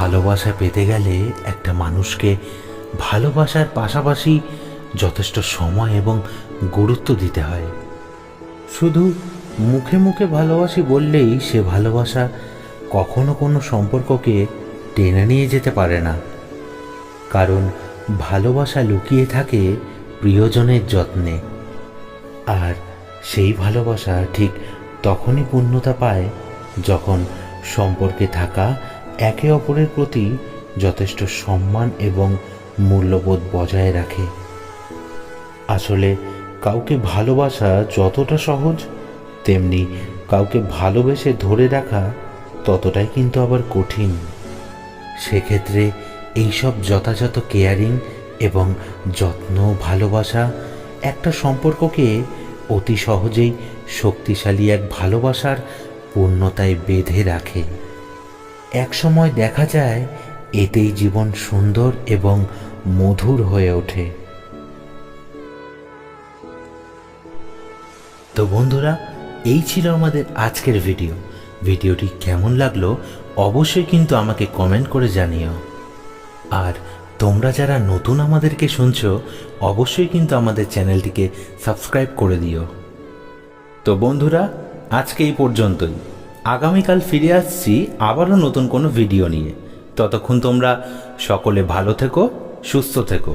ভালোবাসা পেতে গেলে একটা মানুষকে ভালোবাসার পাশাপাশি যথেষ্ট সময় এবং গুরুত্ব দিতে হয়। শুধু মুখে মুখে ভালোবাসি বললেই সে ভালোবাসা কখনো কোনো সম্পর্ককে টেনে নিয়ে যেতে পারে না। কারণ ভালোবাসা লুকিয়ে থাকে প্রিয়জনের যত্নে। আর সেই ভালোবাসা ঠিক তখনই পূর্ণতা পায় যখন সম্পর্কে থাকা একে অপরের প্রতি যথেষ্ট সম্মান এবং মূল্যবোধ বজায় রাখে। আসলে কাউকে ভালোবাসা যতটা সহজ, তেমনি কাউকে ভালোবেসে ধরে রাখা ততটাই কিন্তু আবার কঠিন। সেক্ষেত্রে এইসব যথাযথ কেয়ারিং এবং যত্ন, ভালোবাসা একটা সম্পর্ককে অতি সহজেই শক্তিশালী এক ভালোবাসার পূর্ণতায় বেঁধে রাখে। একসময় দেখা যায় এতেই জীবন সুন্দর এবং মধুর হয়ে ওঠে। তো বন্ধুরা, এই ছিল আমাদের আজকের ভিডিও। ভিডিওটি কেমন লাগল অবশ্যই কিন্তু আমাকে কমেন্ট করে জানিও। আর তোমরা যারা নতুন আমাদেরকে শুনছো, অবশ্যই কিন্তু আমাদের চ্যানেলটিকে সাবস্ক্রাইব করে দিও। তো বন্ধুরা, আজকে এই পর্যন্তই। আগামীকাল ফিরে আসছি আবারও নতুন কোনো ভিডিও নিয়ে। ততক্ষণ তোমরা সকলে ভালো থেকো, সুস্থ থেকো।